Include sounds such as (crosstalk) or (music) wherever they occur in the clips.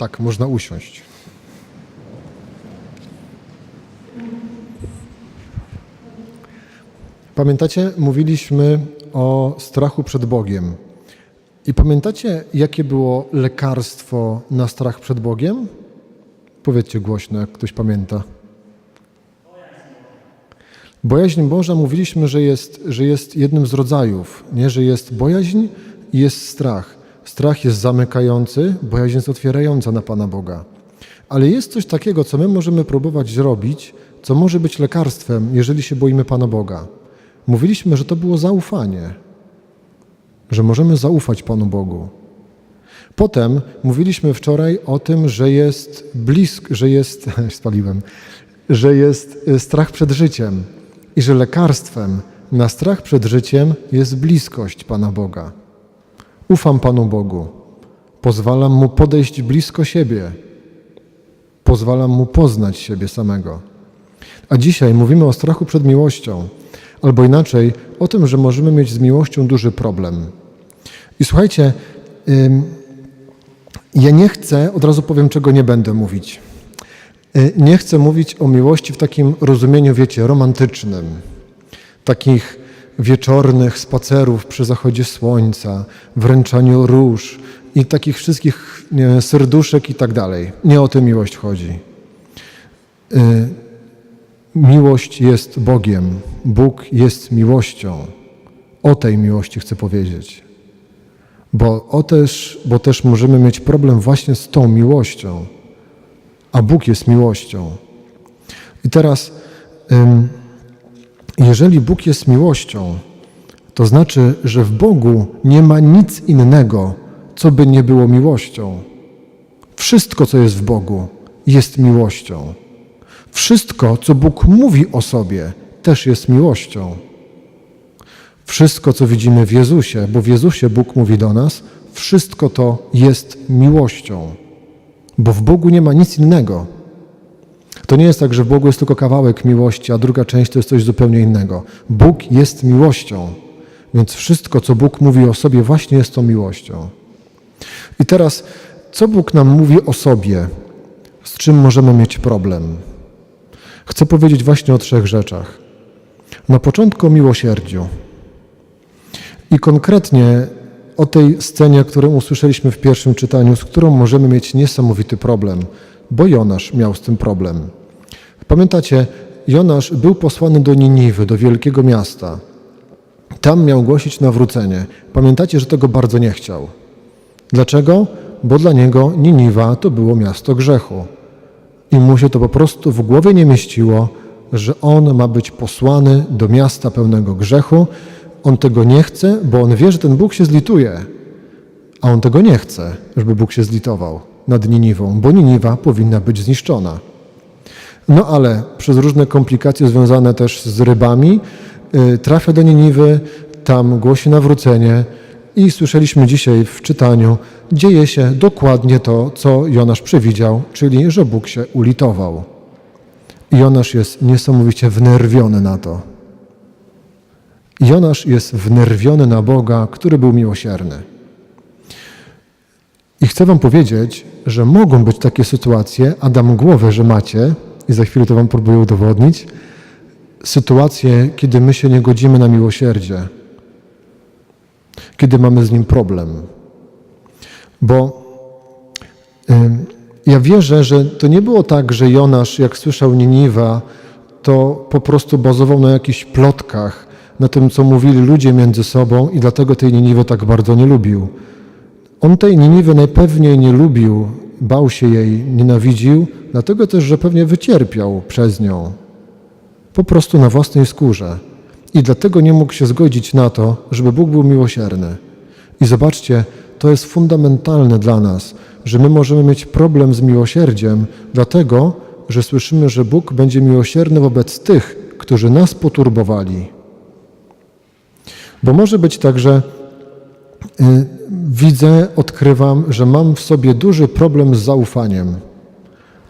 Tak, można usiąść. Pamiętacie, mówiliśmy o strachu przed Bogiem. I pamiętacie, jakie było lekarstwo na strach przed Bogiem? Powiedzcie głośno, jak ktoś pamięta. Bojaźń Boża mówiliśmy, że jest, że jest jednym z rodzajów, nie? że jest bojaźń i jest strach. Strach jest zamykający, bojaźń jest otwierająca na Pana Boga. Ale jest coś takiego, co my możemy próbować zrobić, co może być lekarstwem, jeżeli się boimy Pana Boga. Mówiliśmy, że to było zaufanie, że możemy zaufać Panu Bogu. Potem mówiliśmy wczoraj o tym, że jest blisk, że jest, (laughs) spaliłem, że jest e, strach przed życiem i że lekarstwem na strach przed życiem jest bliskość Pana Boga. Ufam Panu Bogu. Pozwalam Mu podejść blisko siebie. Pozwalam Mu poznać siebie samego. A dzisiaj mówimy o strachu przed miłością, albo inaczej o tym, że możemy mieć z miłością duży problem. I słuchajcie, ja nie chcę, od razu powiem, czego nie będę mówić. Y, Nie chcę mówić o miłości w takim rozumieniu, wiecie, romantycznym, takich wieczornych spacerów przy zachodzie słońca, wręczaniu róż i takich wszystkich nie, serduszek i tak dalej. Nie o tę miłość chodzi. Y, Miłość jest Bogiem, Bóg jest miłością. O tej miłości chcę powiedzieć. Bo, o też, bo też możemy mieć problem właśnie z tą miłością a Bóg jest miłością. I teraz, jeżeli Bóg jest miłością, to znaczy, że w Bogu nie ma nic innego, co by nie było miłością. Wszystko, co jest w Bogu, jest miłością. Wszystko, co Bóg mówi o sobie, też jest miłością. Wszystko, co widzimy w Jezusie, bo w Jezusie Bóg mówi do nas, wszystko to jest miłością bo w Bogu nie ma nic innego. To nie jest tak, że w Bogu jest tylko kawałek miłości, a druga część to jest coś zupełnie innego. Bóg jest miłością, więc wszystko, co Bóg mówi o sobie, właśnie jest tą miłością. I teraz, co Bóg nam mówi o sobie, z czym możemy mieć problem? Chcę powiedzieć właśnie o trzech rzeczach. Na początku o miłosierdziu. I konkretnie o tej scenie, którą usłyszeliśmy w pierwszym czytaniu, z którą możemy mieć niesamowity problem, bo Jonasz miał z tym problem. Pamiętacie, Jonasz był posłany do Niniwy, do wielkiego miasta. Tam miał głosić nawrócenie. Pamiętacie, że tego bardzo nie chciał. Dlaczego? Bo dla niego Niniwa to było miasto grzechu. I mu się to po prostu w głowie nie mieściło, że on ma być posłany do miasta pełnego grzechu, on tego nie chce, bo on wie, że ten Bóg się zlituje. A on tego nie chce, żeby Bóg się zlitował nad Niniwą, bo Niniwa powinna być zniszczona. No ale przez różne komplikacje związane też z rybami y, trafia do Niniwy, tam głosi nawrócenie i słyszeliśmy dzisiaj w czytaniu, dzieje się dokładnie to, co Jonasz przewidział, czyli że Bóg się ulitował. I Jonasz jest niesamowicie wnerwiony na to. Jonasz jest wnerwiony na Boga, który był miłosierny. I chcę Wam powiedzieć, że mogą być takie sytuacje, a dam głowę, że macie, i za chwilę to Wam próbuję udowodnić, sytuacje, kiedy my się nie godzimy na miłosierdzie, kiedy mamy z nim problem. Bo y, ja wierzę, że to nie było tak, że Jonasz, jak słyszał Niniwa, to po prostu bazował na jakichś plotkach, na tym, co mówili ludzie między sobą i dlatego tej Niniwy tak bardzo nie lubił. On tej Niniwy najpewniej nie lubił, bał się jej, nienawidził, dlatego też, że pewnie wycierpiał przez nią. Po prostu na własnej skórze. I dlatego nie mógł się zgodzić na to, żeby Bóg był miłosierny. I zobaczcie, to jest fundamentalne dla nas, że my możemy mieć problem z miłosierdziem, dlatego, że słyszymy, że Bóg będzie miłosierny wobec tych, którzy nas poturbowali. Bo może być tak, że widzę, odkrywam, że mam w sobie duży problem z zaufaniem,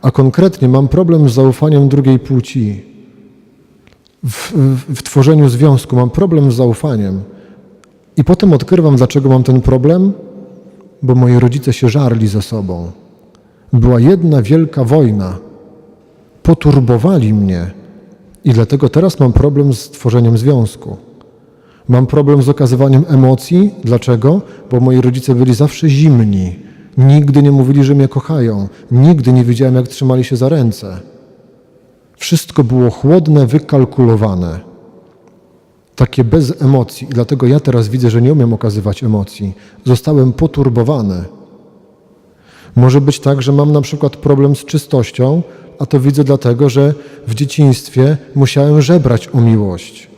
a konkretnie mam problem z zaufaniem drugiej płci. W, w, w tworzeniu związku mam problem z zaufaniem. I potem odkrywam, dlaczego mam ten problem, bo moi rodzice się żarli ze sobą. Była jedna wielka wojna. Poturbowali mnie i dlatego teraz mam problem z tworzeniem związku. Mam problem z okazywaniem emocji. Dlaczego? Bo moi rodzice byli zawsze zimni. Nigdy nie mówili, że mnie kochają. Nigdy nie widziałem, jak trzymali się za ręce. Wszystko było chłodne, wykalkulowane. Takie bez emocji. I dlatego ja teraz widzę, że nie umiem okazywać emocji. Zostałem poturbowany. Może być tak, że mam na przykład problem z czystością, a to widzę dlatego, że w dzieciństwie musiałem żebrać o miłość.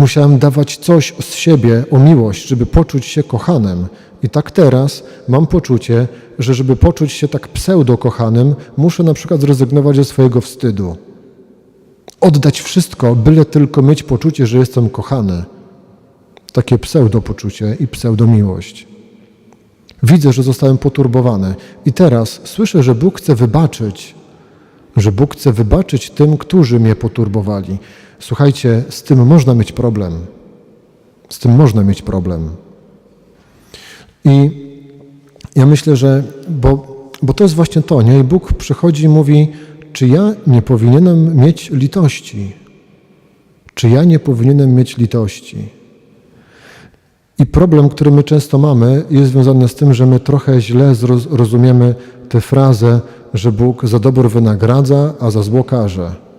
Musiałem dawać coś z siebie o miłość, żeby poczuć się kochanym. I tak teraz mam poczucie, że żeby poczuć się tak pseudo-kochanym, muszę na przykład zrezygnować ze swojego wstydu. Oddać wszystko, byle tylko mieć poczucie, że jestem kochany. Takie pseudo-poczucie i pseudo-miłość. Widzę, że zostałem poturbowany. I teraz słyszę, że Bóg chce wybaczyć, że Bóg chce wybaczyć tym, którzy mnie poturbowali. Słuchajcie, z tym można mieć problem. Z tym można mieć problem. I ja myślę, że, bo, bo to jest właśnie to, nie? I Bóg przychodzi i mówi, czy ja nie powinienem mieć litości? Czy ja nie powinienem mieć litości? I problem, który my często mamy, jest związany z tym, że my trochę źle rozumiemy tę frazę, że Bóg za dobro wynagradza, a za zło karze.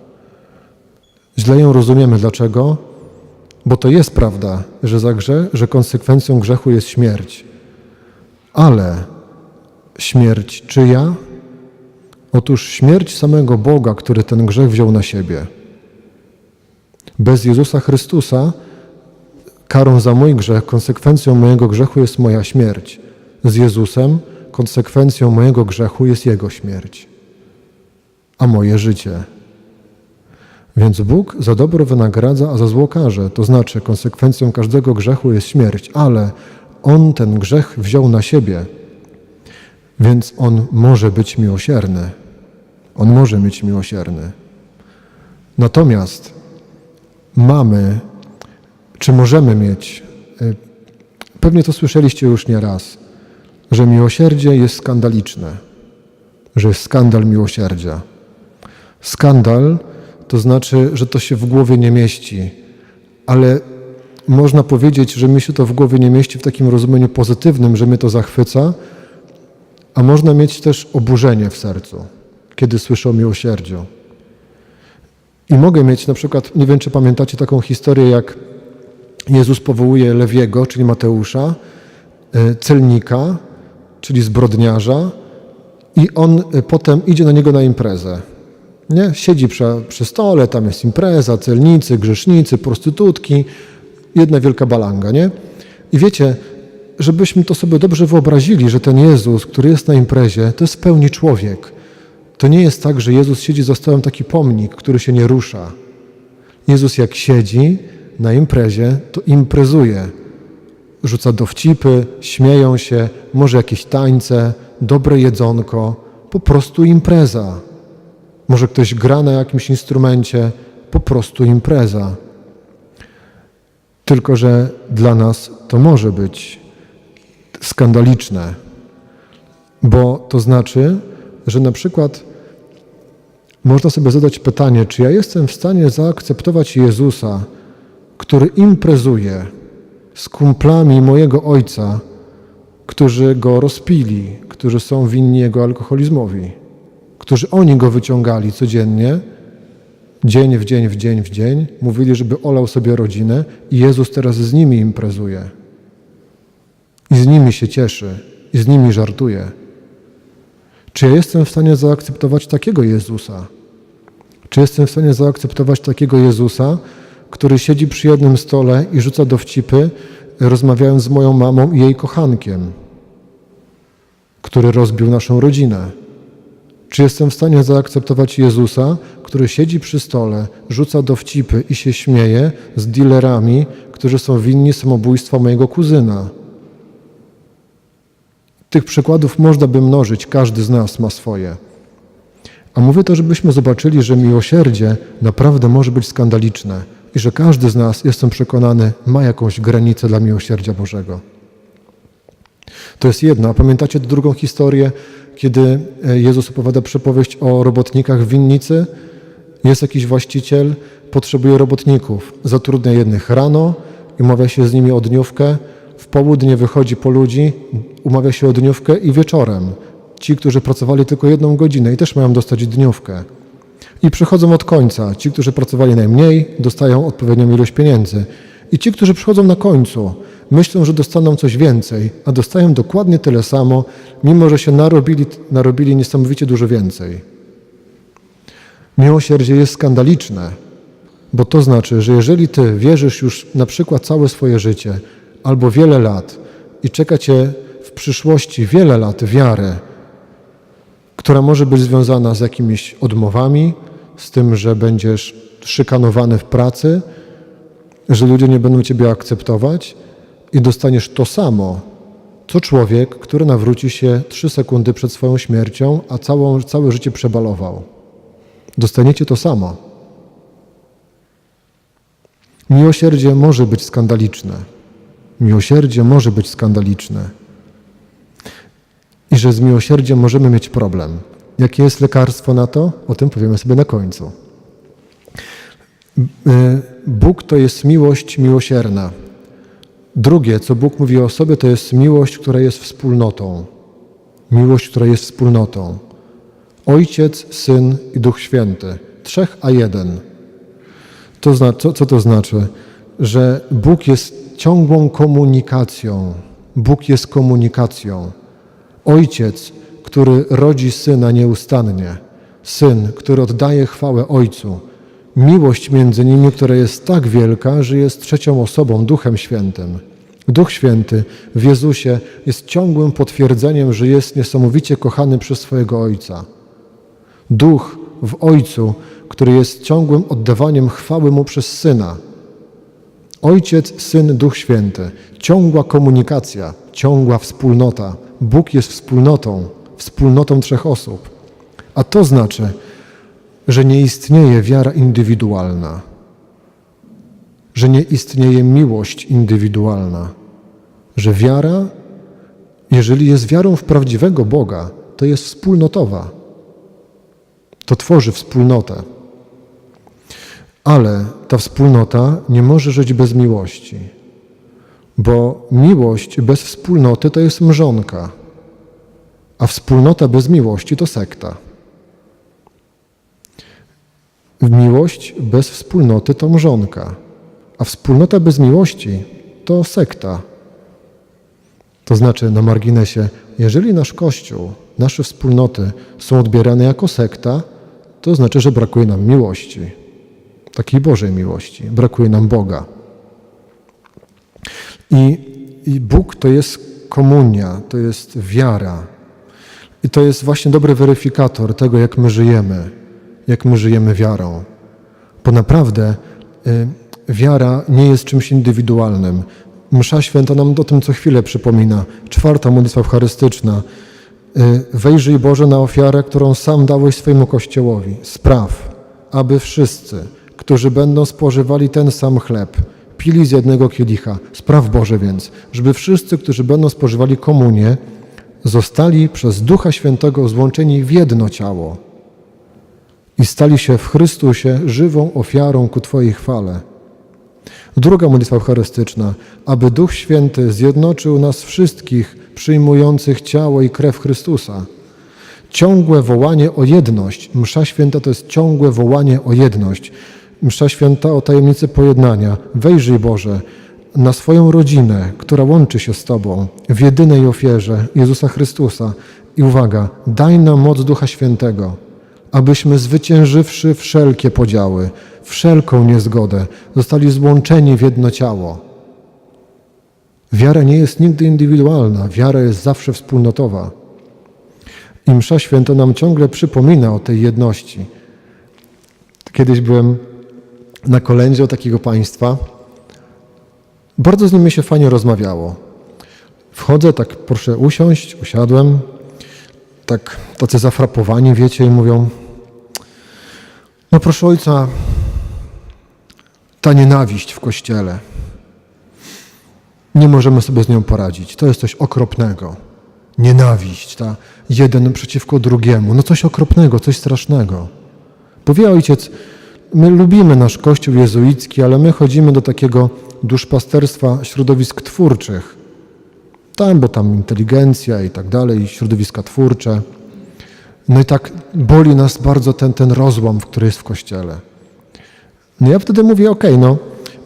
Źle ją rozumiemy. Dlaczego? Bo to jest prawda, że za grzech, że konsekwencją grzechu jest śmierć. Ale śmierć czyja? Otóż śmierć samego Boga, który ten grzech wziął na siebie. Bez Jezusa Chrystusa karą za mój grzech, konsekwencją mojego grzechu jest moja śmierć. Z Jezusem konsekwencją mojego grzechu jest Jego śmierć, a moje życie. Więc Bóg za dobro wynagradza, a za zło karze. To znaczy, konsekwencją każdego grzechu jest śmierć, ale On ten grzech wziął na siebie, więc On może być miłosierny. On może być miłosierny. Natomiast mamy, czy możemy mieć, y, pewnie to słyszeliście już nieraz, że miłosierdzie jest skandaliczne, że jest skandal miłosierdzia. Skandal to znaczy, że to się w głowie nie mieści, ale można powiedzieć, że mi się to w głowie nie mieści w takim rozumieniu pozytywnym, że mnie to zachwyca, a można mieć też oburzenie w sercu, kiedy słyszę o miłosierdziu. I mogę mieć na przykład, nie wiem czy pamiętacie taką historię, jak Jezus powołuje Lewiego, czyli Mateusza, y, celnika, czyli zbrodniarza, i on y, potem idzie na niego na imprezę. Nie? Siedzi przy, przy stole, tam jest impreza, celnicy, grzesznicy, prostytutki, jedna wielka balanga, nie? I wiecie, żebyśmy to sobie dobrze wyobrazili, że ten Jezus, który jest na imprezie, to jest w pełni człowiek. To nie jest tak, że Jezus siedzi za stołem taki pomnik, który się nie rusza. Jezus jak siedzi na imprezie, to imprezuje. Rzuca dowcipy, śmieją się, może jakieś tańce, dobre jedzonko, po prostu impreza. Może ktoś gra na jakimś instrumencie, po prostu impreza. Tylko, że dla nas to może być skandaliczne, bo to znaczy, że na przykład można sobie zadać pytanie, czy ja jestem w stanie zaakceptować Jezusa, który imprezuje z kumplami mojego ojca, którzy go rozpili, którzy są winni jego alkoholizmowi, którzy oni go wyciągali codziennie, dzień w dzień, w dzień, w dzień, mówili, żeby olał sobie rodzinę i Jezus teraz z nimi imprezuje. I z nimi się cieszy, i z nimi żartuje. Czy ja jestem w stanie zaakceptować takiego Jezusa? Czy jestem w stanie zaakceptować takiego Jezusa, który siedzi przy jednym stole i rzuca dowcipy, rozmawiając z moją mamą i jej kochankiem, który rozbił naszą rodzinę? Czy jestem w stanie zaakceptować Jezusa, który siedzi przy stole, rzuca dowcipy i się śmieje z dealerami, którzy są winni samobójstwa mojego kuzyna? Tych przykładów można by mnożyć, każdy z nas ma swoje. A mówię to, żebyśmy zobaczyli, że miłosierdzie naprawdę może być skandaliczne i że każdy z nas, jestem przekonany, ma jakąś granicę dla miłosierdzia Bożego. To jest jedno. A pamiętacie drugą historię kiedy e, Jezus opowiada przypowieść o robotnikach w winnicy. Jest jakiś właściciel, potrzebuje robotników. Zatrudnia jednych rano umawia się z nimi o dniówkę. W południe wychodzi po ludzi, umawia się o dniówkę i wieczorem. Ci, którzy pracowali tylko jedną godzinę i też mają dostać dniówkę. I przychodzą od końca. Ci, którzy pracowali najmniej, dostają odpowiednią ilość pieniędzy. I ci, którzy przychodzą na końcu, myślą, że dostaną coś więcej, a dostają dokładnie tyle samo, mimo że się narobili, narobili niesamowicie dużo więcej. Miłosierdzie jest skandaliczne, bo to znaczy, że jeżeli ty wierzysz już na przykład całe swoje życie albo wiele lat i czeka cię w przyszłości wiele lat wiary, która może być związana z jakimiś odmowami, z tym, że będziesz szykanowany w pracy, że ludzie nie będą Ciebie akceptować i dostaniesz to samo, co człowiek, który nawróci się trzy sekundy przed swoją śmiercią, a całą, całe życie przebalował. Dostaniecie to samo. Miłosierdzie może być skandaliczne. Miłosierdzie może być skandaliczne. I że z miłosierdziem możemy mieć problem. Jakie jest lekarstwo na to? O tym powiemy sobie na końcu. Bóg to jest miłość miłosierna. Drugie, co Bóg mówi o sobie, to jest miłość, która jest wspólnotą. Miłość, która jest wspólnotą. Ojciec, Syn i Duch Święty. Trzech a jeden. To co, co to znaczy? Że Bóg jest ciągłą komunikacją. Bóg jest komunikacją. Ojciec, który rodzi Syna nieustannie. Syn, który oddaje chwałę Ojcu miłość między nimi, która jest tak wielka, że jest trzecią osobą, Duchem Świętym. Duch Święty w Jezusie jest ciągłym potwierdzeniem, że jest niesamowicie kochany przez swojego Ojca. Duch w Ojcu, który jest ciągłym oddawaniem chwały Mu przez Syna. Ojciec, Syn, Duch Święty. Ciągła komunikacja, ciągła wspólnota. Bóg jest wspólnotą, wspólnotą trzech osób. A to znaczy, że nie istnieje wiara indywidualna, że nie istnieje miłość indywidualna, że wiara, jeżeli jest wiarą w prawdziwego Boga, to jest wspólnotowa. To tworzy wspólnotę. Ale ta wspólnota nie może żyć bez miłości, bo miłość bez wspólnoty to jest mrzonka, a wspólnota bez miłości to sekta. Miłość bez wspólnoty to mrzonka, a wspólnota bez miłości to sekta. To znaczy, na marginesie, jeżeli nasz Kościół, nasze wspólnoty są odbierane jako sekta, to znaczy, że brakuje nam miłości, takiej Bożej miłości, brakuje nam Boga. I, I Bóg to jest komunia, to jest wiara. I to jest właśnie dobry weryfikator tego, jak my żyjemy jak my żyjemy wiarą. Bo naprawdę y, wiara nie jest czymś indywidualnym. Msza święta nam o tym co chwilę przypomina. Czwarta modlitwa eucharystyczna. Y, wejrzyj Boże na ofiarę, którą sam dałeś swojemu Kościołowi. Spraw, aby wszyscy, którzy będą spożywali ten sam chleb, pili z jednego kielicha. Spraw Boże więc, żeby wszyscy, którzy będą spożywali komunię, zostali przez Ducha Świętego złączeni w jedno ciało i stali się w Chrystusie żywą ofiarą ku Twojej chwale. Druga modlitwa eucharystyczna, aby Duch Święty zjednoczył nas wszystkich przyjmujących ciało i krew Chrystusa. Ciągłe wołanie o jedność. Msza święta to jest ciągłe wołanie o jedność. Msza święta o tajemnicy pojednania. Wejrzyj Boże na swoją rodzinę, która łączy się z Tobą w jedynej ofierze Jezusa Chrystusa. I uwaga, daj nam moc Ducha Świętego abyśmy zwyciężywszy wszelkie podziały, wszelką niezgodę, zostali złączeni w jedno ciało. Wiara nie jest nigdy indywidualna, wiara jest zawsze wspólnotowa. I msza święta nam ciągle przypomina o tej jedności. Kiedyś byłem na kolędzie o takiego państwa. Bardzo z nimi się fajnie rozmawiało. Wchodzę, tak proszę usiąść, usiadłem. Tak tacy zafrapowani, wiecie, i mówią, no proszę Ojca, ta nienawiść w Kościele, nie możemy sobie z nią poradzić. To jest coś okropnego. nienawiść, ta jeden przeciwko drugiemu. No coś okropnego, coś strasznego. Powie ojciec, my lubimy nasz kościół jezuicki, ale my chodzimy do takiego duszpasterstwa środowisk twórczych. Tam, bo tam inteligencja i tak dalej, środowiska twórcze. No i tak boli nas bardzo ten, ten rozłam, który jest w kościele. No ja wtedy mówię, okej, no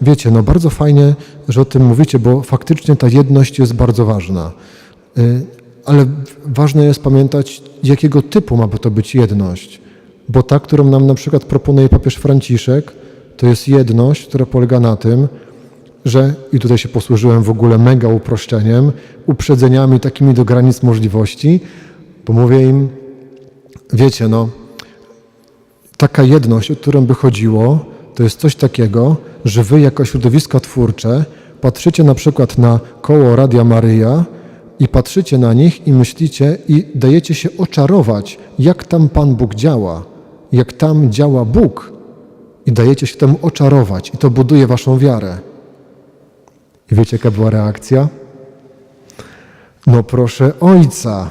wiecie, no bardzo fajnie, że o tym mówicie, bo faktycznie ta jedność jest bardzo ważna. Y, Ale ważne jest pamiętać, jakiego typu ma to być jedność. Bo ta, którą nam na przykład proponuje papież Franciszek, to jest jedność, która polega na tym, że, i tutaj się posłużyłem w ogóle mega uproszczeniem, uprzedzeniami takimi do granic możliwości, bo mówię im, wiecie, no, taka jedność, o którą by chodziło, to jest coś takiego, że wy jako środowiska twórcze patrzycie na przykład na koło Radia Maryja i patrzycie na nich i myślicie i dajecie się oczarować, jak tam Pan Bóg działa, jak tam działa Bóg i dajecie się temu oczarować i to buduje waszą wiarę. I wiecie, jaka była reakcja? No proszę Ojca,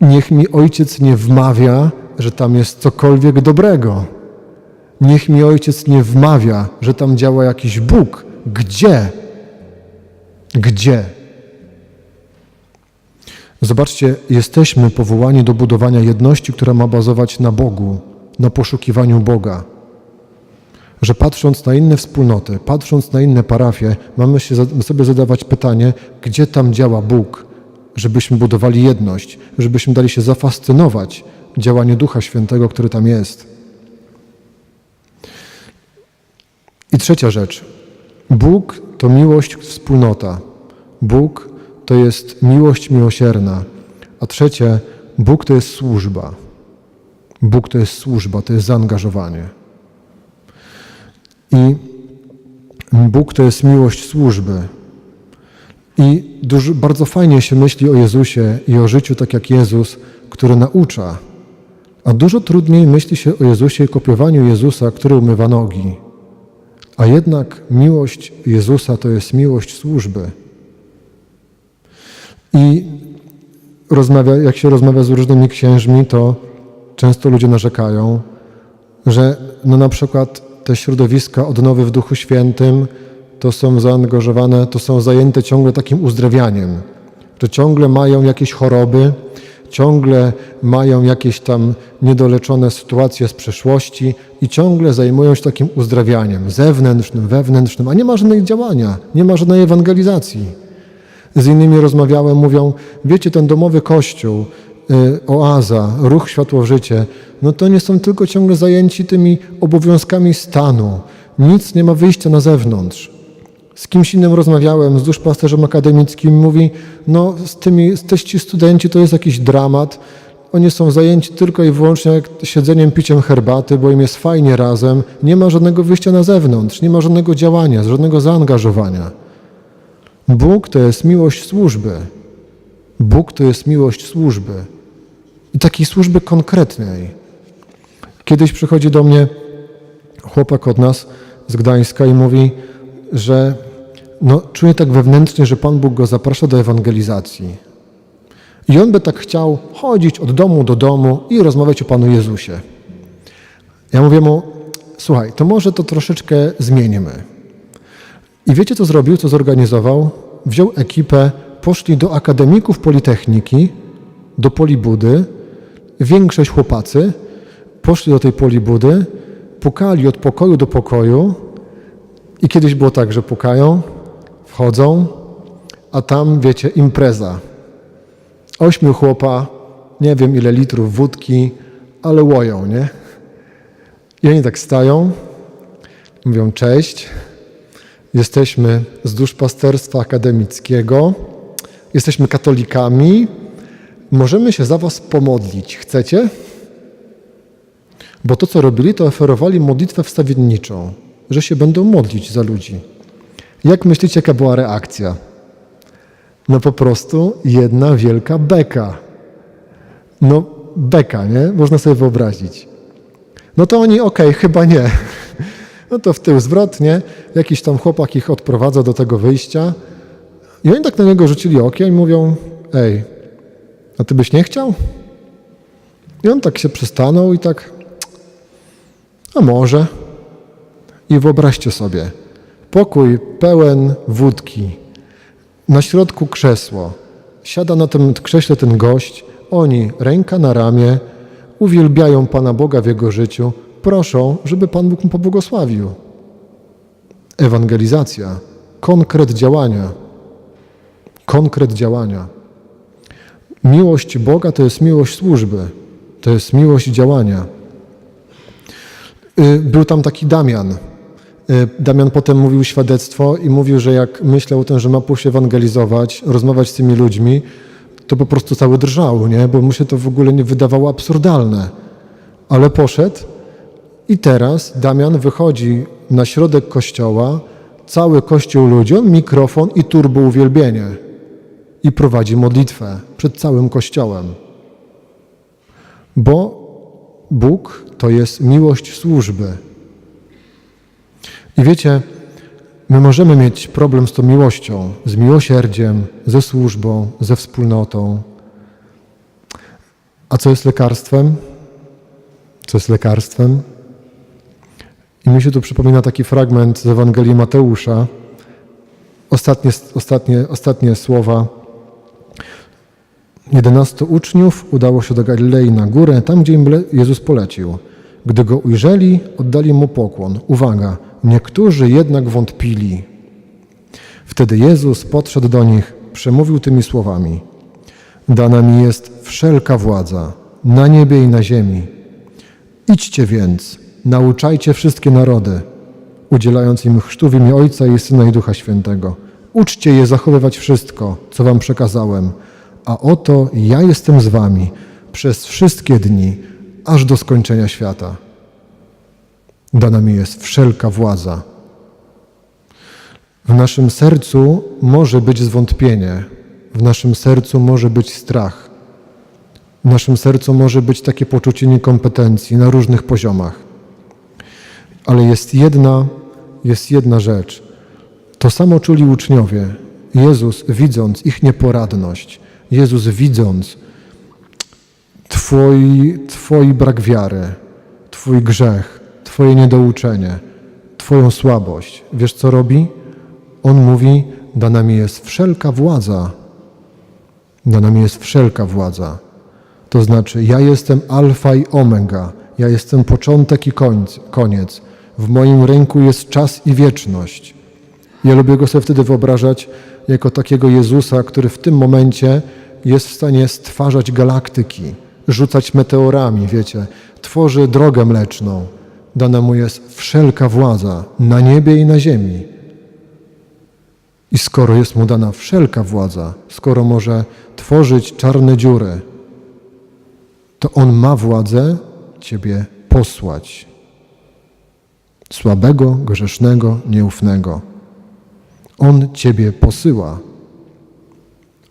niech mi Ojciec nie wmawia, że tam jest cokolwiek dobrego. Niech mi Ojciec nie wmawia, że tam działa jakiś Bóg. Gdzie? Gdzie? Zobaczcie, jesteśmy powołani do budowania jedności, która ma bazować na Bogu, na poszukiwaniu Boga. Że patrząc na inne wspólnoty, patrząc na inne parafie, mamy się sobie zadawać pytanie, gdzie tam działa Bóg, żebyśmy budowali jedność, żebyśmy dali się zafascynować działaniem Ducha Świętego, który tam jest. I trzecia rzecz. Bóg to miłość wspólnota. Bóg to jest miłość miłosierna. A trzecie, Bóg to jest służba. Bóg to jest służba, to jest zaangażowanie. I Bóg to jest miłość służby. I dużo, bardzo fajnie się myśli o Jezusie i o życiu tak jak Jezus, który naucza. A dużo trudniej myśli się o Jezusie i kopiowaniu Jezusa, który umywa nogi. A jednak miłość Jezusa to jest miłość służby. I rozmawia, jak się rozmawia z różnymi księżmi, to często ludzie narzekają, że no na przykład te środowiska odnowy w Duchu Świętym to są zaangażowane, to są zajęte ciągle takim uzdrawianiem, że ciągle mają jakieś choroby, ciągle mają jakieś tam niedoleczone sytuacje z przeszłości i ciągle zajmują się takim uzdrawianiem zewnętrznym, wewnętrznym, a nie ma żadnych działania, nie ma żadnej ewangelizacji. Z innymi rozmawiałem, mówią, wiecie, ten domowy kościół, y, oaza, ruch światło życie, no to nie są tylko ciągle zajęci tymi obowiązkami stanu. Nic nie ma wyjścia na zewnątrz. Z kimś innym rozmawiałem, z duszpasterzem akademickim, mówi, no z tymi, z teści studenci to jest jakiś dramat. Oni są zajęci tylko i wyłącznie siedzeniem, piciem herbaty, bo im jest fajnie razem. Nie ma żadnego wyjścia na zewnątrz, nie ma żadnego działania, żadnego zaangażowania. Bóg to jest miłość służby. Bóg to jest miłość służby. I takiej służby konkretnej. Kiedyś przychodzi do mnie chłopak od nas z Gdańska i mówi, że no, czuje tak wewnętrznie, że Pan Bóg go zaprasza do ewangelizacji. I on by tak chciał chodzić od domu do domu i rozmawiać o Panu Jezusie. Ja mówię mu, słuchaj, to może to troszeczkę zmienimy. I wiecie, co zrobił, co zorganizował? Wziął ekipę, poszli do akademików Politechniki, do Polibudy, większość chłopacy, poszli do tej Polibudy, pukali od pokoju do pokoju i kiedyś było tak, że pukają, wchodzą, a tam, wiecie, impreza. Ośmiu chłopa, nie wiem ile litrów wódki, ale łoją, nie? I oni tak stają, mówią cześć, jesteśmy z duszpasterstwa akademickiego, jesteśmy katolikami, możemy się za was pomodlić. Chcecie? Bo to, co robili, to oferowali modlitwę wstawienniczą, że się będą modlić za ludzi. Jak myślicie, jaka była reakcja? No po prostu jedna wielka beka. No beka, nie? Można sobie wyobrazić. No to oni, okej, chyba nie. (laughs) No to w tył zwrotnie, jakiś tam chłopak ich odprowadza do tego wyjścia i oni tak na niego rzucili okiem i mówią, ej, a ty byś nie chciał? I on tak się przystanął i tak, a może. I wyobraźcie sobie, pokój pełen wódki, na środku krzesło. Siada na tym krześle ten gość, oni ręka na ramię, uwielbiają Pana Boga w jego życiu, proszą, żeby Pan Bóg mu pobłogosławił. Ewangelizacja, konkret działania. Konkret działania. Miłość Boga to jest miłość służby, to jest miłość działania. Y, Był tam taki Damian. Y, Damian potem mówił świadectwo i mówił, że jak myślał o tym, że ma pójść ewangelizować, rozmawiać z tymi ludźmi, to po prostu cały drżał, nie? bo mu się to w ogóle nie wydawało absurdalne. Ale poszedł i teraz Damian wychodzi na środek kościoła, cały kościół ludzi, on mikrofon i turbo uwielbienie i prowadzi modlitwę przed całym kościołem. Bo Bóg to jest miłość służby. I wiecie, my możemy mieć problem z tą miłością, z miłosierdziem, ze służbą, ze wspólnotą. A co jest lekarstwem? Co jest lekarstwem? I mi się tu przypomina taki fragment z Ewangelii Mateusza. Ostatnie, ostatnie, ostatnie słowa. Jedenastu uczniów udało się do Galilei na górę, tam gdzie im Jezus polecił. Gdy go ujrzeli, oddali mu pokłon. Uwaga, niektórzy jednak wątpili. Wtedy Jezus podszedł do nich, przemówił tymi słowami: Dana mi jest wszelka władza na niebie i na ziemi. Idźcie więc, nauczajcie wszystkie narody, udzielając im chrztu w imię Ojca i Syna i Ducha Świętego. Uczcie je zachowywać wszystko, co wam przekazałem, a oto ja jestem z wami przez wszystkie dni, aż do skończenia świata. Dana mi jest wszelka władza. W naszym sercu może być zwątpienie, w naszym sercu może być strach, w naszym sercu może być takie poczucie niekompetencji na różnych poziomach. Ale jest jedna, jest jedna rzecz. To samo czuli uczniowie. Jezus, widząc ich nieporadność, Jezus, widząc twój, twój brak wiary, Twój grzech, Twoje niedouczenie, Twoją słabość, wiesz co robi? On mówi: Dana mi jest wszelka władza. Dana mi jest wszelka władza. To znaczy, ja jestem alfa i omega, ja jestem początek i koniec. W moim ręku jest czas i wieczność. Ja lubię go sobie wtedy wyobrażać jako takiego Jezusa, który w tym momencie jest w stanie stwarzać galaktyki, rzucać meteorami, wiecie, tworzy drogę mleczną. Dana mu jest wszelka władza na niebie i na ziemi. I skoro jest mu dana wszelka władza, skoro może tworzyć czarne dziury, to on ma władzę Ciebie posłać. Słabego, grzesznego, nieufnego. On Ciebie posyła.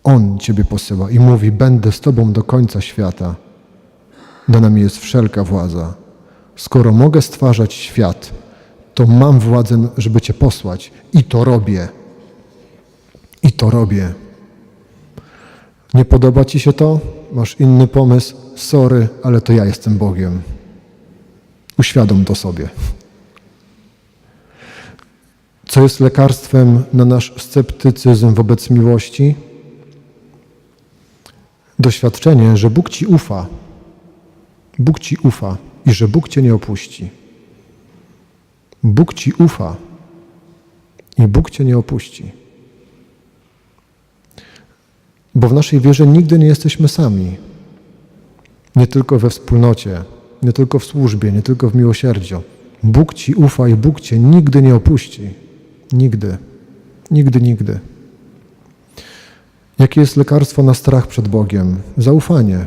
On Ciebie posyła i mówi: Będę z Tobą do końca świata. Dana mi jest wszelka władza. Skoro mogę stwarzać świat, to mam władzę, żeby Cię posłać i to robię. I to robię. Nie podoba Ci się to? Masz inny pomysł? Sorry, ale to ja jestem Bogiem. Uświadom to sobie. Co jest lekarstwem na nasz sceptycyzm wobec miłości? Doświadczenie, że Bóg Ci ufa. Bóg Ci ufa i że Bóg Cię nie opuści. Bóg Ci ufa i Bóg Cię nie opuści. Bo w naszej wierze nigdy nie jesteśmy sami. Nie tylko we wspólnocie, nie tylko w służbie, nie tylko w miłosierdziu. Bóg Ci ufa i Bóg Cię nigdy nie opuści. Nigdy. Nigdy, nigdy. Jakie jest lekarstwo na strach przed Bogiem? Zaufanie.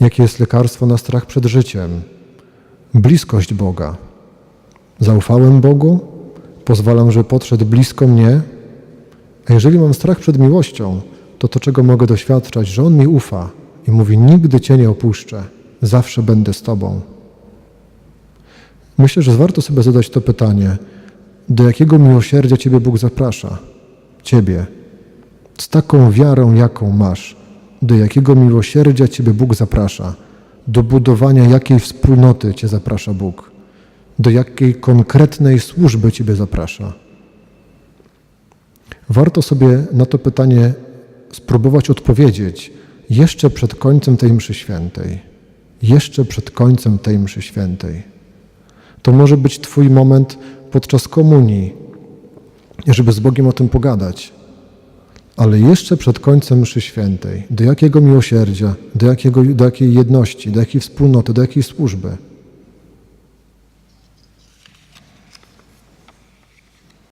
Jakie jest lekarstwo na strach przed życiem? Bliskość Boga. Zaufałem Bogu, pozwalam, że podszedł blisko mnie. A jeżeli mam strach przed miłością, to to, czego mogę doświadczać, że On mi ufa i mówi: Nigdy Cię nie opuszczę, zawsze będę z Tobą. Myślę, że warto sobie zadać to pytanie: do jakiego miłosierdzia Ciebie Bóg zaprasza? Ciebie. z taką wiarą, jaką masz, do jakiego miłosierdzia Ciebie Bóg zaprasza, do budowania jakiej wspólnoty Cię zaprasza Bóg, do jakiej konkretnej służby Ciebie zaprasza. Warto sobie na to pytanie spróbować odpowiedzieć jeszcze przed końcem tej mszy świętej. Jeszcze przed końcem tej mszy świętej. To może być Twój moment podczas komunii, żeby z Bogiem o tym pogadać. Ale jeszcze przed końcem mszy świętej, do jakiego miłosierdzia, do, jakiego, do jakiej jedności, do jakiej wspólnoty, do jakiej służby